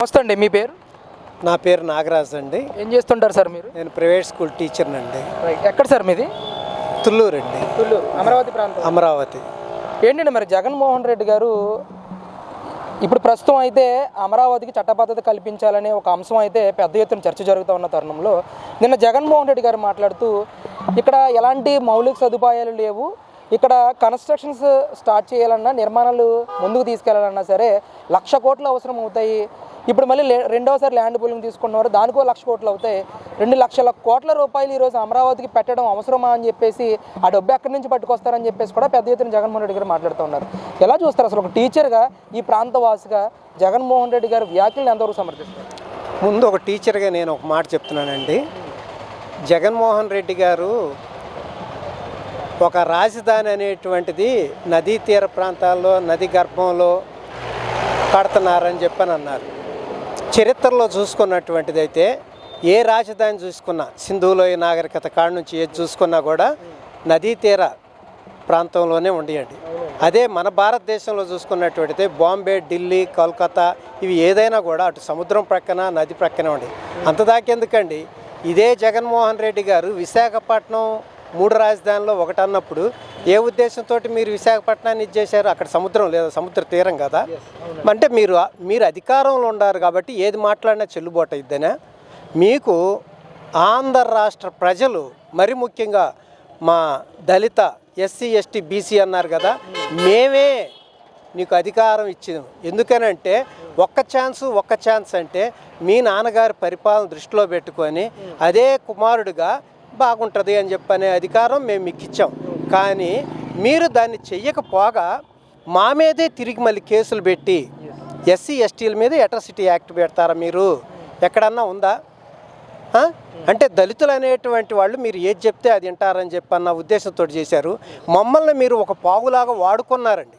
నమస్తే అండి మీ పేరు? నా పేరు నాగరాజ్ అండి. ఏం చేస్తుంటారు సార్ మీరు? నేను ప్రైవేట్ స్కూల్ టీచర్నండి రైట్ ఎక్కడ సార్ మీది? తుళ్ళూరు అండి. తుళ్ళూరు అమరావతి ప్రాంతం. అమరావతి. ఏంటండి మరి జగన్మోహన్ రెడ్డి గారు ఇప్పుడు ప్రస్తుతం అయితే అమరావతికి చట్టబద్ధత కల్పించాలనే ఒక అంశం అయితే పెద్ద ఎత్తున చర్చ జరుగుతూ ఉన్న తరుణంలో నిన్న జగన్మోహన్ రెడ్డి గారు మాట్లాడుతూ ఇక్కడ ఎలాంటి మౌలిక సదుపాయాలు లేవు ఇక్కడ కన్స్ట్రక్షన్స్ స్టార్ట్ చేయాలన్నా నిర్మాణాలు ముందుకు తీసుకెళ్ళాలన్నా సరే లక్ష కోట్లు అవసరం అవుతాయి ఇప్పుడు మళ్ళీ లే- రెండోసారి ల్యాండ్ పూలింగ్ తీసుకున్నారు దానికో లక్ష కోట్లు అవుతాయి. రెండు లక్షల కోట్ల రూపాయలు ఈరోజు అమరావతికి పెట్టడం అవసరమా అని చెప్పేసి ఆ డబ్బు ఎక్కడి నుంచి పట్టుకొస్తారని చెప్పేసి కూడా పెద్ద ఎత్తున జగన్మోహన్ రెడ్డి గారు మాట్లాడుతున్నారు ఎలా చూస్తారు అసలు ఒక టీచర్గా ఈ ప్రాంతవాసిగా జగన్మోహన్ రెడ్డి గారు వ్యాఖ్యలను ఎంతవరకు సమర్థిస్తారు? ముందు ఒక టీచర్గా నేను ఒక మాట చెప్తున్నానండి. జగన్మోహన్ రెడ్డి గారు ఒక రాజధాని అనేటువంటిది నదీ తీర ప్రాంతాల్లో నది గర్భంలో కడుతున్నారని చెప్పని అన్నారు. చరిత్రలో చూసుకున్నటువంటిది అయితే ఏ రాజధాని చూసుకున్నా సింధులోయ నాగరికత కాడ నుంచి ఏది చూసుకున్నా కూడా నదీ తీర ప్రాంతంలోనే ఉండేయండి. అదే మన భారతదేశంలో చూసుకున్నటువంటిది బాంబే ఢిల్లీ కోల్కతా ఇవి ఏదైనా కూడా అటు సముద్రం ప్రక్కన నది ప్రక్కన దాకా ఎందుకండి ఇదే జగన్మోహన్ రెడ్డి గారు విశాఖపట్నం మూడు రాజధానిలో ఒకటి అన్నప్పుడు ఏ ఉద్దేశంతో మీరు విశాఖపట్నాన్ని ఇచ్చేశారు అక్కడ సముద్రం లేదా సముద్ర తీరం కదా. అంటే మీరు మీరు అధికారంలో ఉన్నారు కాబట్టి ఏది మాట్లాడినా చెల్లుబాటు అయిద్దనా? మీకు ఆంధ్ర రాష్ట్ర ప్రజలు మరి ముఖ్యంగా మా దళిత ఎస్సీ ఎస్టీ బీసీ అన్నారు కదా మేమే నీకు అధికారం ఇచ్చాం ఎందుకనంటే ఒక్క ఛాన్స్ ఒక్క ఛాన్స్ అంటే మీ నాన్నగారి పరిపాలన దృష్టిలో పెట్టుకొని అదే కుమారుడిగా బాగుంటుంది అని చెప్పనే అధికారం మేము మీకు ఇచ్చాం. కానీ మీరు దాన్ని చెయ్యకపోగా మా మీదే తిరిగి మళ్ళీ కేసులు పెట్టి ఎస్సీ ఎస్టీల మీద ఎట్రసిటీ యాక్ట్ పెడతారా మీరు? ఎక్కడన్నా ఉందా? అంటే దళితులు అనేటువంటి వాళ్ళు మీరు ఏది చెప్తే అది వింటారని చెప్పి అన్న ఉద్దేశంతో చేశారు. మమ్మల్ని మీరు ఒక పావులాగా వాడుకున్నారండి.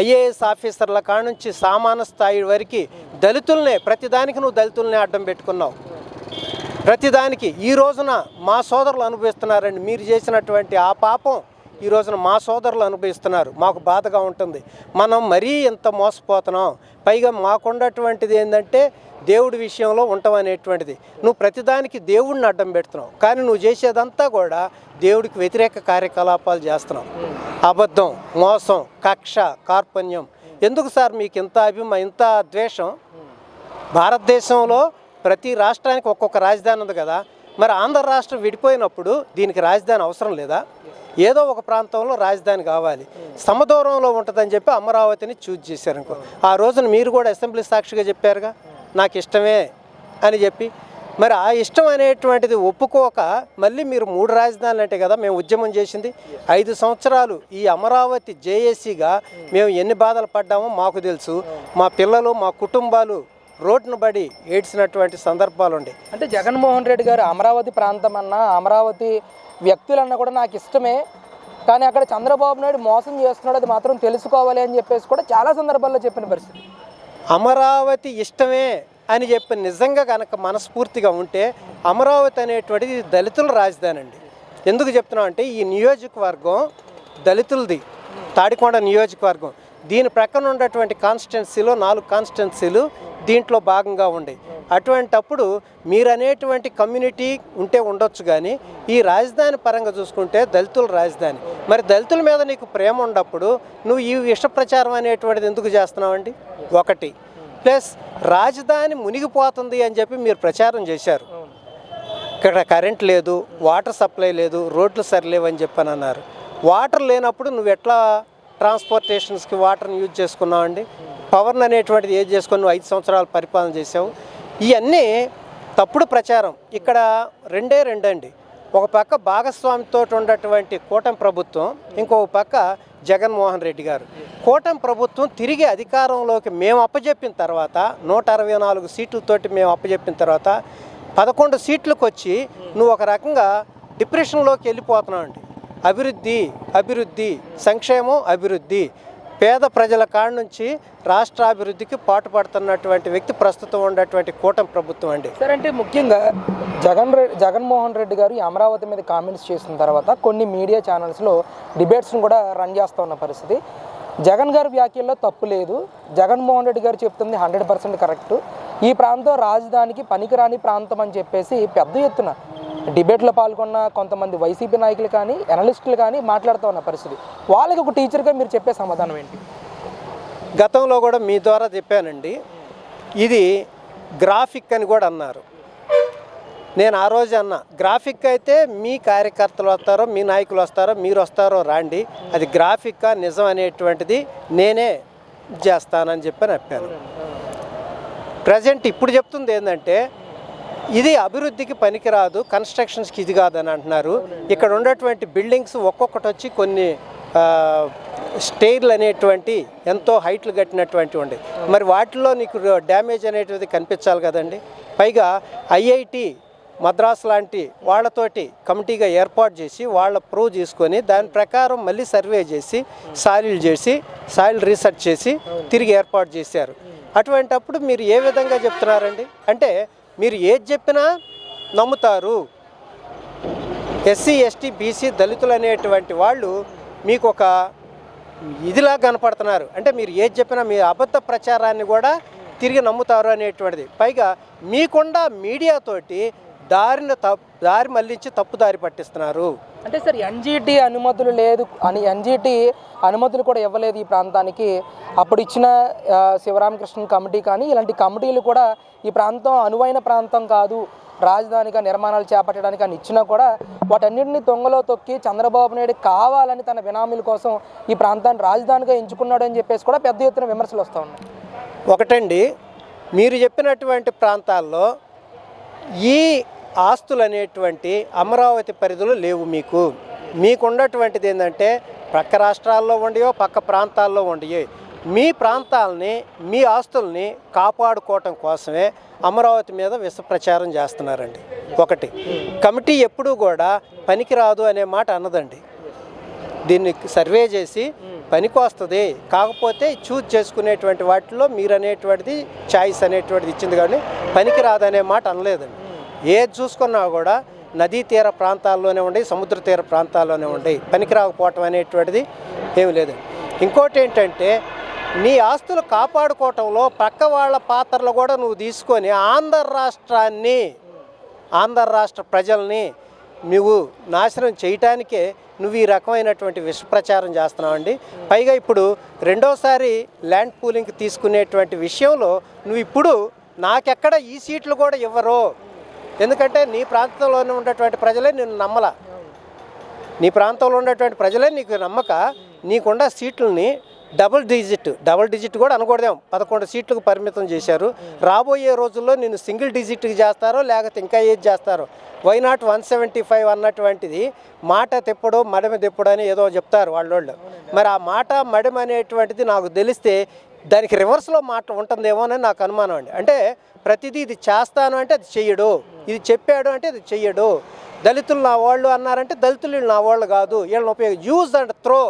ఐఏఎస్ ఆఫీసర్ల కాడ నుంచి సామాన్య స్థాయి వరకు దళితులనే ప్రతిదానికి నువ్వు దళితులనే అడ్డం పెట్టుకున్నావు. ప్రతిదానికి ఈ రోజున మా సోదరులు అనుభవిస్తున్నారండి. మీరు చేసినటువంటి ఆ పాపం ఈ రోజున మా సోదరులు అనుభవిస్తున్నారు. మాకు బాధగా ఉంటుంది. మనం మరీ ఇంత మోసపోతున్నాం. పైగా మాకున్నటువంటిది ఏంటంటే దేవుడి విషయంలో ఉండటం అనేటువంటిది నువ్వు ప్రతిదానికి దేవుడిని అడ్డం పెడుతున్నావు. కానీ నువ్వు చేసేదంతా కూడా దేవుడికి వ్యతిరేక కార్యకలాపాలు చేస్తున్నావు. అబద్ధం మోసం కక్ష కార్పణ్యం. ఎందుకు సార్ మీకు ఇంత అభిమ ఇంత ద్వేషం? భారతదేశంలో ప్రతి రాష్ట్రానికి ఒక్కొక్క రాజధాని ఉంది కదా. మరి ఆంధ్ర రాష్ట్రం విడిపోయినప్పుడు దీనికి రాజధాని అవసరం లేదా? ఏదో ఒక ప్రాంతంలో రాజధాని కావాలి. సమదూరంలో ఉంటుందని చెప్పి అమరావతిని చూజ్ చేశారు అనుకో. ఆ రోజున మీరు కూడా అసెంబ్లీ సాక్షిగా చెప్పారుగా నాకు ఇష్టమే అని చెప్పి. మరి ఆ ఇష్టం అనేటువంటిది ఒప్పుకోక మళ్ళీ మీరు మూడు రాజధానులు అంటే కదా మేము ఉద్యమం చేసింది. ఐదు సంవత్సరాలు ఈ అమరావతి జేఏసీగా మేము ఎన్ని బాధలు పడ్డామో మాకు తెలుసు. మా పిల్లలు మా కుటుంబాలు రోడ్డును బడి ఏడ్చినటువంటి సందర్భాలు ఉండే అంటే జగన్మోహన్ రెడ్డి గారు అమరావతి ప్రాంతం అన్నా అమరావతి వ్యక్తులన్నా కూడా నాకు ఇష్టమే. కానీ అక్కడ చంద్రబాబు నాయుడు మోసం చేస్తున్నాడు అది మాత్రం తెలుసుకోవాలి అని చెప్పేసి కూడా చాలా సందర్భాల్లో చెప్పిన పరిస్థితి. అమరావతి ఇష్టమే అని చెప్పి నిజంగా కనుక మనస్ఫూర్తిగా ఉంటే అమరావతి అనేటువంటిది దళితుల రాజధాని అండి ఎందుకు చెప్తున్నాం అంటే ఈ నియోజకవర్గం దళితులది. తాడికొండ నియోజకవర్గం. దీని ప్రక్కన ఉన్నటువంటి కాన్స్టిట్యున్సీలో నాలుగు కాన్స్టిట్యున్సీలు దీంట్లో భాగంగా ఉండేవి అటువంటప్పుడు మీరు అనేటువంటి కమ్యూనిటీ ఉంటే ఉండొచ్చు కానీ ఈ రాజధాని పరంగా చూసుకుంటే దళితుల రాజధాని. మరి దళితుల మీద నీకు ప్రేమ ఉన్నప్పుడు నువ్వు ఈ ఇష్ట ప్రచారం అనేటువంటిది ఎందుకు చేస్తున్నావండి? ఒకటి. ప్లస్ రాజధాని మునిగిపోతుంది అని చెప్పి మీరు ప్రచారం చేశారు. ఇక్కడ కరెంట్ లేదు వాటర్ సప్లై లేదు రోడ్లు సరిలేవని చెప్పని అన్నారు. వాటర్ లేనప్పుడు నువ్వు ఎట్లా ట్రాన్స్పోర్టేషన్స్కి వాటర్ని యూజ్ చేసుకున్నామండి. పవర్ని అనేటువంటిది ఏది చేసుకొని నువ్వు ఐదు సంవత్సరాలు పరిపాలన చేసావు ఇవన్నీ తప్పుడు ప్రచారం. ఇక్కడ రెండే రెండండి. ఒక పక్క భాగస్వామితో ఉన్నటువంటి కూటమి ప్రభుత్వం ఇంకొక పక్క జగన్మోహన్ రెడ్డి గారు. కూటమి ప్రభుత్వం తిరిగి అధికారంలోకి మేము అప్పజెప్పిన తర్వాత నూట అరవై నాలుగు సీట్లతోటి మేము అప్పజెప్పిన తర్వాత పదకొండు సీట్లకు వచ్చి నువ్వు ఒక రకంగా డిప్రెషన్లోకి వెళ్ళిపోతున్నావు అండి అభివృద్ధి అభివృద్ధి సంక్షేమం అభివృద్ధి. పేద ప్రజల కాడ నుంచి రాష్ట్రాభివృద్ధికి పాటుపడుతున్నటువంటి వ్యక్తి ప్రస్తుతం ఉన్నటువంటి కూటమి ప్రభుత్వం అండి. సార్ అంటే ముఖ్యంగా జగన్ రెడ్డి జగన్మోహన్ రెడ్డి గారు అమరావతి మీద కామెంట్స్ చేసిన తర్వాత కొన్ని మీడియా ఛానల్స్లో డిబేట్స్ను కూడా రన్ చేస్తూ ఉన్న పరిస్థితి. జగన్ గారి వ్యాఖ్యల్లో తప్పు లేదు. జగన్మోహన్ రెడ్డి గారు చెప్తుంది హండ్రెడ్ పర్సెంట్ కరెక్ట్. ఈ ప్రాంతం రాజధానికి పనికిరాని ప్రాంతం అని చెప్పేసి పెద్ద ఎత్తున డిబేట్లో పాల్గొన్న కొంతమంది వైసీపీ నాయకులు కానీ అనలిస్టులు కానీ మాట్లాడుతూ ఉన్న పరిస్థితి. వాళ్ళకి ఒక టీచర్గా మీరు చెప్పే సమాధానం ఏంటి? గతంలో కూడా మీ ద్వారా చెప్పానండి. ఇది గ్రాఫిక్ అని కూడా అన్నారు. నేను ఆ రోజు అన్న గ్రాఫిక్ అయితే మీ కార్యకర్తలు వస్తారో మీ నాయకులు వస్తారో మీరు వస్తారో రాండి. అది గ్రాఫిక్గా నిజం అనేటువంటిది నేనే చేస్తానని చెప్పి చెప్పాను. ప్రజెంట్ ఇప్పుడు చెప్తుంది ఏంటంటే ఇది అభివృద్ధికి పనికిరాదు కన్స్ట్రక్షన్స్కి ఇది కాదని అంటున్నారు. ఇక్కడ ఉన్నటువంటి బిల్డింగ్స్ ఒక్కొక్కటి వచ్చి కొన్ని స్టేర్లు అనేటువంటి ఎంతో హైట్లు కట్టినటువంటి ఉండే. మరి వాటిలో నీకు డ్యామేజ్ అనేటువంటిది కనిపించాలి కదండి. పైగా ఐఐటి మద్రాస్ లాంటి వాళ్ళతోటి కమిటీగా ఏర్పాటు చేసి వాళ్ళ ప్రూవ్ చేసుకొని దాని ప్రకారం మళ్ళీ సర్వే చేసి సాయిల్ చేసి సాయిల్ రీసెర్చ్ చేసి తిరిగి ఏర్పాటు చేశారు. అటువంటప్పుడు మీరు ఏ విధంగా చెప్తున్నారండి? అంటే మీరు ఏది చెప్పినా నమ్ముతారు. ఎస్సీ ఎస్టీ బీసీ దళితులు అనేటువంటి వాళ్ళు మీకు ఒక ఇదిలా కనపడుతున్నారు. అంటే మీరు ఏది చెప్పినా మీ అబద్ధ ప్రచారాన్ని కూడా తిరిగి నమ్ముతారు అనేటువంటిది. పైగా మీకుండా మీడియాతోటి దారిని దారి మళ్ళించి తప్పు దారి పట్టిస్తున్నారు. అంటే సార్ ఎన్జిటి అనుమతులు లేదు అని ఎన్జిటి అనుమతులు కూడా ఇవ్వలేదు ఈ ప్రాంతానికి. అప్పుడు ఇచ్చిన శివరామకృష్ణ కమిటీ కానీ ఇలాంటి కమిటీలు కూడా ఈ ప్రాంతం అనువైన ప్రాంతం కాదు. రాజధానిగా నిర్మాణాలు చేపట్టడానికి అని ఇచ్చినా కూడా వాటన్నిటిని తొంగలో తొక్కి చంద్రబాబు నాయుడు కావాలని తన బినామీల కోసం ఈ ప్రాంతాన్ని రాజధానిగా ఎంచుకున్నాడు అని చెప్పేసి కూడా పెద్ద ఎత్తున విమర్శలు వస్తూ ఉన్నాయి. ఒకటండి మీరు చెప్పినటువంటి ప్రాంతాల్లో ఈ ఆస్తులు అనేటువంటి అమరావతి పరిధిలో లేవు మీకు. మీకు ఉన్నటువంటిది ఏంటంటే పక్క రాష్ట్రాల్లో ఉండయో పక్క ప్రాంతాల్లో ఉండయో. మీ ప్రాంతాలని మీ ఆస్తుల్ని కాపాడుకోవటం కోసమే అమరావతి మీద విష ప్రచారం చేస్తున్నారండి. ఒకటి. కమిటీ ఎప్పుడూ కూడా పనికిరాదు అనే మాట అన్నదండి దీన్ని సర్వే చేసి పనికి వస్తుంది కాకపోతే చూజ్ చేసుకునేటువంటి వాటిలో మీరు అనేటువంటిది చాయిస్ అనేటువంటిది ఇచ్చింది కానీ పనికి రాదనే మాట అనలేదండి. ఏది చూసుకున్నా కూడా నదీ తీర ప్రాంతాల్లోనే ఉండి సముద్ర తీర ప్రాంతాల్లోనే ఉండి పనికిరాకపోవటం అనేటువంటిది ఏమి లేదు. ఇంకోటి ఏంటంటే నీ ఆస్తులు కాపాడుకోవటంలో పక్క వాళ్ళ పాత్రలు కూడా నువ్వు తీసుకొని ఆంధ్ర రాష్ట్రాన్ని ఆంధ్ర రాష్ట్ర ప్రజల్ని నువ్వు నాశనం చేయటానికే నువ్వు ఈ రకమైనటువంటి విషప్రచారం చేస్తున్నావండి. పైగా ఇప్పుడు రెండోసారి ల్యాండ్ పూలింగ్ తీసుకునేటువంటి విషయంలో నువ్వు ఇప్పుడు నాకెక్కడ ఈ సీట్లు కూడా ఇవ్వరు. ఎందుకంటే నీ ప్రాంతంలోనే ఉన్నటువంటి ప్రజలే నిన్ను నమ్మల. నీ ప్రాంతంలో ఉన్నటువంటి ప్రజలే నీకు నమ్మక నీకున్న సీట్లని డబుల్ డిజిట్ డబుల్ డిజిట్ కూడా అనకూడదేం. పదకొండు సీట్లకు పరిమితం చేశారు. రాబోయే రోజుల్లో నేను సింగిల్ డిజిట్కి చేస్తారో లేకపోతే ఇంకా ఏది చేస్తారో? Why not one seventy five అన్నటువంటిది మాట తిప్పడు మడమ తిప్పడు అని ఏదో చెప్తారు వాళ్ళోళ్ళు. మరి ఆ మాట మడమ అనేటువంటిది నాకు తెలిస్తే దానికి రివర్స్లో మాట ఉంటుందేమో అని నాకు అనుమానం అండి. అంటే ప్రతిదీ ఇది చేస్తాను అంటే అది చెయ్యడు. ఇది చెప్పాడు అంటే అది చెయ్యడు. దళితులు నా వాళ్ళు అన్నారంటే దళితులు వీళ్ళు నా వాళ్ళు కాదు. వీళ్ళని ఉపయోగం use and throw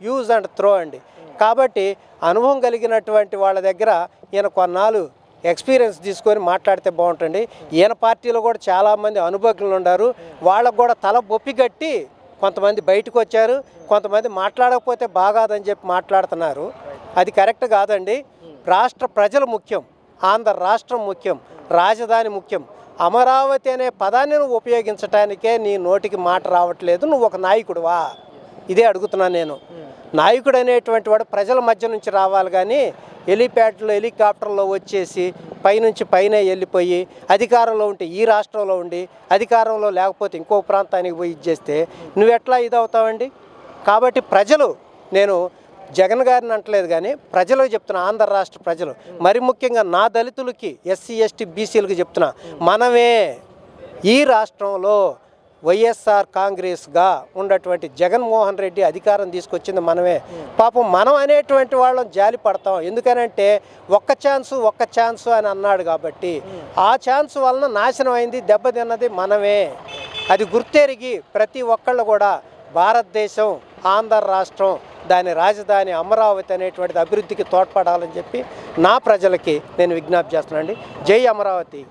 use and throw అండి. కాబట్టి అనుభవం కలిగినటువంటి వాళ్ళ దగ్గర ఈయన కొన్నాళ్ళు ఎక్స్పీరియన్స్ తీసుకొని మాట్లాడితే బాగుంటుంది ఈయన పార్టీలో కూడా చాలామంది అనుభవజ్ఞులు ఉన్నారు వాళ్ళకు కూడా తల బొప్పి కట్టి కొంతమంది బయటకు వచ్చారు. కొంతమంది మాట్లాడకపోతే బాగాదని చెప్పి మాట్లాడుతున్నారు. అది కరెక్ట్ కాదండి. రాష్ట్ర ప్రజలు ముఖ్యం ఆంధ్ర రాష్ట్రం ముఖ్యం రాజధాని ముఖ్యం. అమరావతి అనే పదాన్ని నువ్వు ఉపయోగించటానికే నీ నోటికి మాట రావట్లేదు నువ్వు ఒక నాయకుడువా? ఇదే అడుగుతున్నాను నేను. నాయకుడు అనేటువంటి వాడు ప్రజల మధ్య నుంచి రావాలి కానీ హెలిప్యాడ్లో హెలికాప్టర్లో వచ్చేసి పైనుంచి పైన వెళ్ళిపోయి అధికారంలో ఉంటే ఈ రాష్ట్రంలో ఉండి అధికారంలో లేకపోతే ఇంకో ప్రాంతానికి పోయి ఇచ్చేస్తే నువ్వెట్లా ఇదవుతావండి? కాబట్టి ప్రజలు నేను జగన్ గారిని అంటలేదు కానీ ప్రజలకు చెప్తున్నా ఆంధ్ర రాష్ట్ర ప్రజలు. మరి ముఖ్యంగా నా దళితులకి ఎస్సీ ఎస్టీ బీసీలకు చెప్తున్నా మనమే ఈ రాష్ట్రంలో వైఎస్ఆర్ కాంగ్రెస్గా ఉన్నటువంటి జగన్మోహన్ రెడ్డి అధికారం తీసుకొచ్చింది మనమే. పాపం మనం అనేటువంటి వాళ్ళం జాలి పడతాం. ఎందుకనంటే ఒక్క ఛాన్సు ఒక్క ఛాన్సు అని అన్నాడు కాబట్టి ఆ ఛాన్స్ వలన నాశనం అయింది దెబ్బతిన్నది మనమే. అది గుర్తెరిగి ప్రతి ఒక్కళ్ళు కూడా భారతదేశం ఆంధ్ర రాష్ట్రం దాని రాజధాని అమరావతి అనేటువంటిది అభివృద్ధికి తోడ్పడాలని చెప్పి నా ప్రజలకి నేను విజ్ఞప్తి చేస్తున్నానండి. జై అమరావతి.